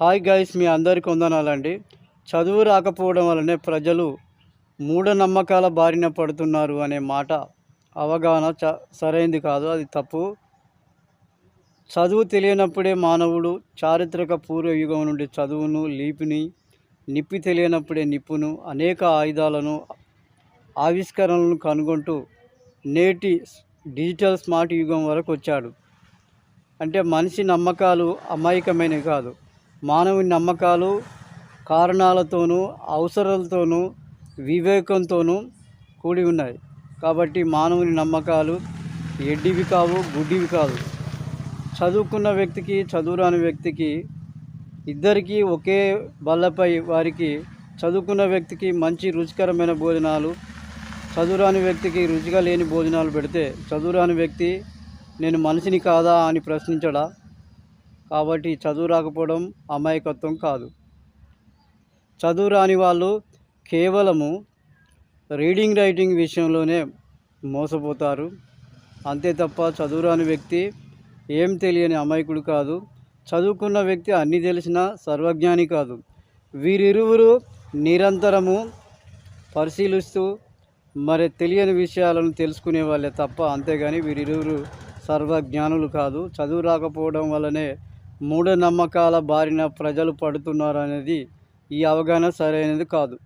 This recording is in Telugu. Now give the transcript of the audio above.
హాయ్ గైస్ మీ అందరికి వందనాలండి. చదువు రాకపోవడం వలనే ప్రజలు మూఢనమ్మకాల బారిన పడుతున్నారు అనే మాట అవగాహన చ సరైంది కాదు అది తప్పు. చదువు తెలియనప్పుడే మానవుడు చారిత్రక పూర్వయుగం నుండి చదువును లీపిని నిప్పి తెలియనప్పుడే నిప్పును అనేక ఆయుధాలను ఆవిష్కరణలను కనుగొంటూ నేటి డిజిటల్ స్మార్ట్ యుగం వరకు వచ్చాడు. అంటే మనిషి నమ్మకాలు అమాయకమైనవి కాదు. మానవుని నమ్మకాలు కారణాలతోనూ అవసరాలతోనూ వివేకంతోనూ కూడి ఉన్నాయి. కాబట్టి మానవుని నమ్మకాలు ఎడ్డివి కావు గుడ్డివి కాదు. చదువుకున్న వ్యక్తికి చదువురాని వ్యక్తికి ఇద్దరికీ ఒకే బల్లపై వారికి చదువుకున్న వ్యక్తికి మంచి రుచికరమైన భోజనాలు చదువురాని వ్యక్తికి రుచిగా లేని భోజనాలు పెడితే చదువురాని వ్యక్తి నేను మనిషిని కాదా? అని ప్రశ్నించడా? కాబట్టి చదువు రాకపోవడం అమాయకత్వం కాదు. చదువు రాని వాళ్ళు కేవలము రీడింగ్ రైటింగ్ విషయంలోనే మోసపోతారు. అంతే తప్ప చదువురాని వ్యక్తి ఏం తెలియని అమాయకుడు కాదు. చదువుకున్న వ్యక్తి అన్నీ తెలిసిన సర్వజ్ఞాని కాదు. వీరిరువురు నిరంతరము పరిశీలిస్తూ మరి తెలియని విషయాలను తెలుసుకునే వాళ్ళే తప్ప అంతేగాని వీరిరువురు సర్వజ్ఞానులు కాదు. చదువు రాకపోవడం వల్లనే మూఢనమ్మకాల బారిన ప్రజలు పడుతున్నారు అనేది ఈ అవగాహన సరైనది కాదు.